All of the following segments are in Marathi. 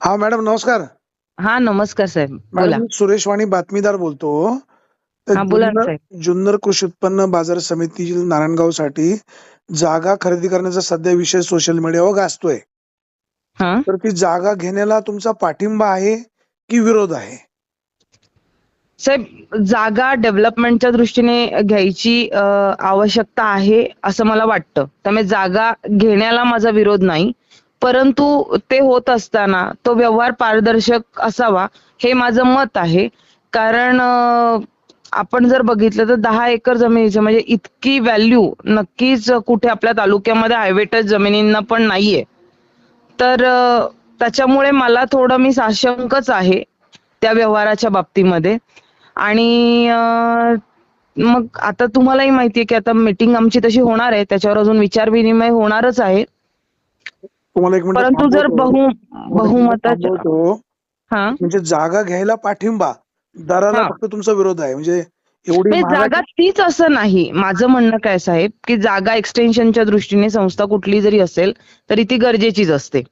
हा मॅडम नमस्कार. हा नमस्कार साहेब. बोला. मॅडम सुरेश वाणी बातमीदार बोलतो. तर हा, बोला ना, जुन्नर कृषी उत्पन्न बाजार समिती नारायणगावसाठी जागा खरेदी करण्याचा सध्या विषय सोशल मीडियावर गाजतोय. हा? तर ती जागा घेण्याला तुमचा पाठिंबा आहे की विरोध आहे? साहेब जागा डेव्हलपमेंटच्या दृष्टीने घ्यायची अ, आवश्यकता आहे असं मला वाटतं. त्यामुळे जागा घेण्याला माझा विरोध नाही. परंतु ते होत असताना तो व्यवहार पारदर्शक असावा हे माझं मत आहे. कारण आपण जर बघितलं तर दहा एकर जमिनीचं म्हणजे इतकी व्हॅल्यू नक्कीच कुठे आपल्या तालुक्यामध्ये हायवे टच जमिनींना पण नाहीये. तर त्याच्यामुळे मला थोडं मी साशंकच आहे त्या व्यवहाराच्या बाबतीमध्ये. आणि मग आता तुम्हालाही माहितीये की आता मीटिंग आमची तशी होणार आहे. त्याच्यावर अजून विचार विनिमय होणारच आहे. तुम्हाला एक मिनिट परंतु जर. बहु बहुमताच्या. हा? म्हणजे जागा घ्यायला पाठिंबा दराला. फक्त तुमचा विरोध आहे. म्हणजे एवढी जागा तीच असं नाही. माझं म्हणणं काय साहेब की जागा एक्सटेन्शनच्या दृष्टीने संस्था कुठली जरी असेल तरी ती गरजेचीच असते.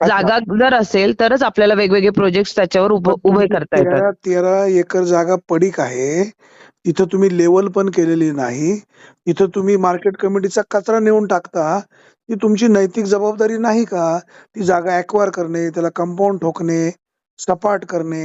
जागा जर असेल तरच आपल्याला वेगवेगळे प्रोजेक्ट त्याच्यावर उभं करता येतात. तेरा एकर जागा पडीक आहे. तिथं तुम्ही लेवल पण केलेली नाही. तिथं तुम्ही मार्केट कमिटीचा कचरा नेऊन टाकता. ती तुमची नैतिक जबाबदारी नाही का? ती जागा ऍक्वायर करणे त्याला कंपाऊंड ठोकणे सपाट करणे.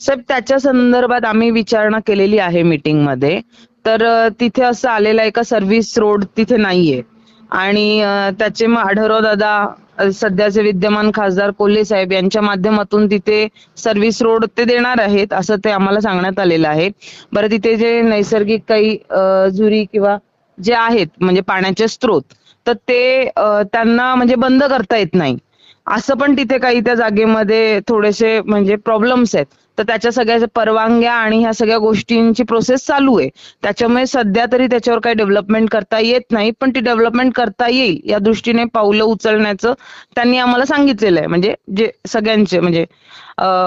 साहेब त्याच्या संदर्भात आम्ही विचारणा केलेली आहे मीटिंगमध्ये. तर तिथे असं आलेलं आहे का सर्व्हिस रोड तिथे नाहीये. आणि त्याचे मग दादा सध्याचे विद्यमान खासदार कोल्हे साहेब यांच्या माध्यमातून तिथे सर्व्हिस रोड ते देणार आहेत असं ते आम्हाला सांगण्यात आलेलं आहे. बरं तिथे जे नैसर्गिक काही झुरी किंवा जे आहेत म्हणजे पाण्याचे स्रोत तर ते त्यांना म्हणजे बंद करता येत नाही. असं पण तिथे काही त्या जागेमध्ये थोडेसे म्हणजे प्रॉब्लेम्स आहेत. तर त्याच्या सगळ्या परवानग्या आणि ह्या सगळ्या गोष्टींची प्रोसेस चालू आहे. त्याच्यामुळे सध्या तरी त्याच्यावर काही डेव्हलपमेंट करता येत नाही पण ती डेव्हलपमेंट करता येईल या दृष्टीने पावलं उचलण्याचं त्यांनी आम्हाला सांगितलेलं आहे. म्हणजे जे सगळ्यांचे म्हणजे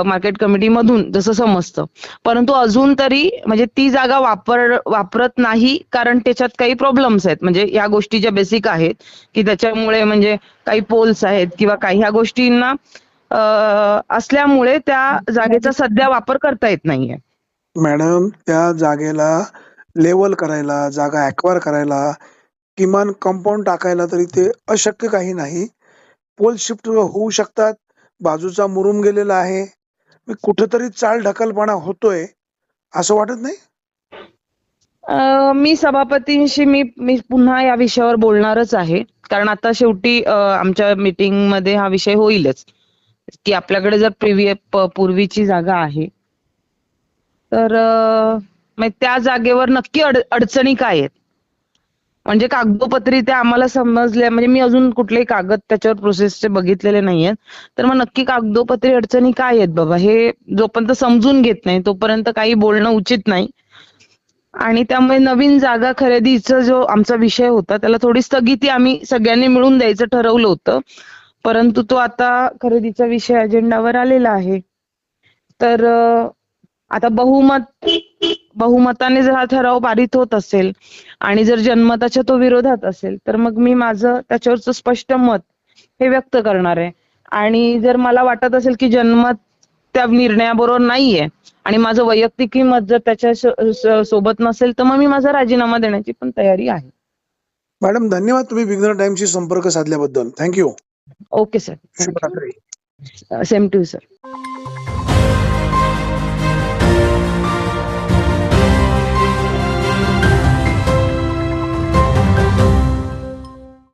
मार्केट कमिटीमधून जसं समजतं. परंतु अजून तरी म्हणजे ती जागा वापर वापरत नाही कारण त्याच्यात काही प्रॉब्लेम्स आहेत. म्हणजे या गोष्टी ज्या बेसिक आहेत की त्याच्यामुळे म्हणजे काही पोल्स आहेत किंवा काही ह्या गोष्टींना असल्यामुळे त्या जागेचा सध्या वापर करता येत नाहीये. मॅडम त्या जागेला लेवल करायला जागा ऍक्वायर करायला किमान कंपाऊंड टाकायला तरी ते अशक्य काही नाही. पोल शिफ्ट होऊ शकतात. बाजूचा मुरुम गेलेला आहे. मी कुठेतरी चाल ढकलपणा होतोय. असं वाटत नाही? मी सभापतींशी मी मी पुन्हा या विषयावर बोलणारच आहे. कारण आता शेवटी आमच्या मीटिंगमध्ये हा विषय होईलच. की आपल्याकडे जर प्रिव्ही पूर्वीची जागा आहे तर त्या जागेवर नक्की अड अडचणी काय आहेत? म्हणजे कागदोपत्री ते आम्हाला समजले म्हणजे मी अजून कुठलेही कागद त्याच्यावर प्रोसेसचे बघितलेले नाहीयेत तर मग नक्की कागदोपत्री अडचणी काय आहेत बाबा? हे जोपर्यंत समजून घेत नाही तोपर्यंत काही बोलणं उचित नाही. आणि त्यामुळे नवीन जागा खरेदीचा जो आमचा विषय होता त्याला थोडी स्थगिती आम्ही सगळ्यांनी मिळून द्यायचं ठरवलं होतं. परंतु तो आता खरेदीचा विषय अजेंडावर आलेला आहे. तर आता बहुमत बहुमताने जर हा ठराव पारित होत असेल आणि जर जनमताच्या तो विरोधात असेल तर मग मी माझं त्याच्यावरचं स्पष्ट मत हे व्यक्त करणार आहे. आणि जर मला वाटत असेल की जनमत त्या निर्णयाबरोबर नाहीये आणि माझं वैयक्तिक मत जर त्याच्या सोबत नसेल तर मग मी माझा राजीनामा देण्याची पण तयारी आहे. मॅडम धन्यवाद तुम्ही विघ्न टाइमशी संपर्क साधल्याबद्दल. Thank you. Okay sir same to sir